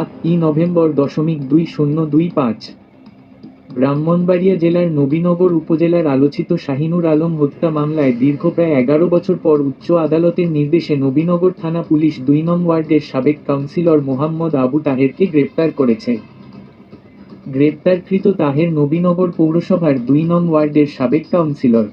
সাত ই নভেম্বর দশমিক দুই শূন্য দুই পাঁচ। ব্রাহ্মণবাড়িয়া জেলার নবীনগর উপজেলার আলোচিত শাহিনুর আলম হত্যা মামলায় দীর্ঘ প্রায় এগারো বছর পর উচ্চ আদালতের নির্দেশে নবীনগর থানা পুলিশ দুই নং ওয়ার্ডের সাবেক কাউন্সিলর মোহাম্মদ আবু তাহেরকে গ্রেপ্তার করেছে। গ্রেপ্তারকৃত তাহের নবীনগর পৌরসভার দুই নং ওয়ার্ডের সাবেক কাউন্সিলর।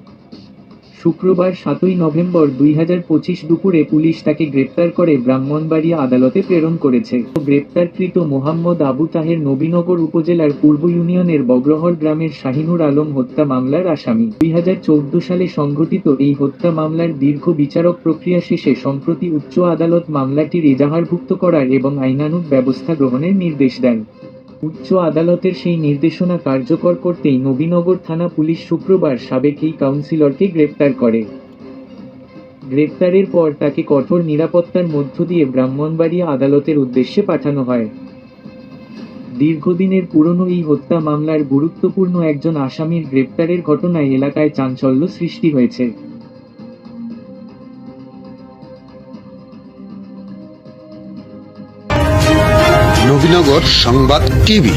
শুক্রবার সাতই নভেম্বর দুই হাজার পঁচিশ দুপুরে পুলিশ তাকে গ্রেপ্তার করে ব্রাহ্মণবাড়িয়া আদালতে প্রেরণ করেছে। গ্রেপ্তারকৃত মোহাম্মদ আবু তাহের নবীনগর উপজেলার পূর্ব ইউনিয়নের বগ্রহর গ্রামের শাহিনুর আলম হত্যা মামলার আসামি। দুই হাজার চৌদ্দ সালে সংঘটিত এই হত্যা মামলার দীর্ঘ বিচারক প্রক্রিয়া শেষে সম্প্রতি উচ্চ আদালত মামলাটির এজাহারভুক্ত করার এবং আইনানুগ ব্যবস্থা গ্রহণের নির্দেশ দেন। উচ্চ আদালতের সেই নির্দেশনা কার্যকর করতেই নবীনগর থানা পুলিশ শুক্রবার সাবেক এই কাউন্সিলরকে গ্রেপ্তার করে। গ্রেপ্তারের পর তাকে কঠোর নিরাপত্তার মধ্য দিয়ে ব্রাহ্মণবাড়িয়া আদালতের উদ্দেশ্যে পাঠানো হয়। দীর্ঘদিনের পুরনো এই হত্যা মামলার গুরুত্বপূর্ণ একজন আসামির গ্রেপ্তারের ঘটনায় এলাকায় চাঞ্চল্য সৃষ্টি হয়েছে। নবীনগর সংবাদ টিভি।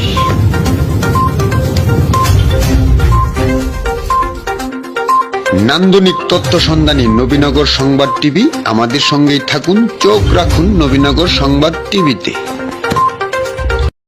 নান্দনিক তথ্য সন্ধানী নবীনগর সংবাদ টিভি, আমাদের সঙ্গেই থাকুন, চোখ রাখুন নবীনগর সংবাদ টিভিতে।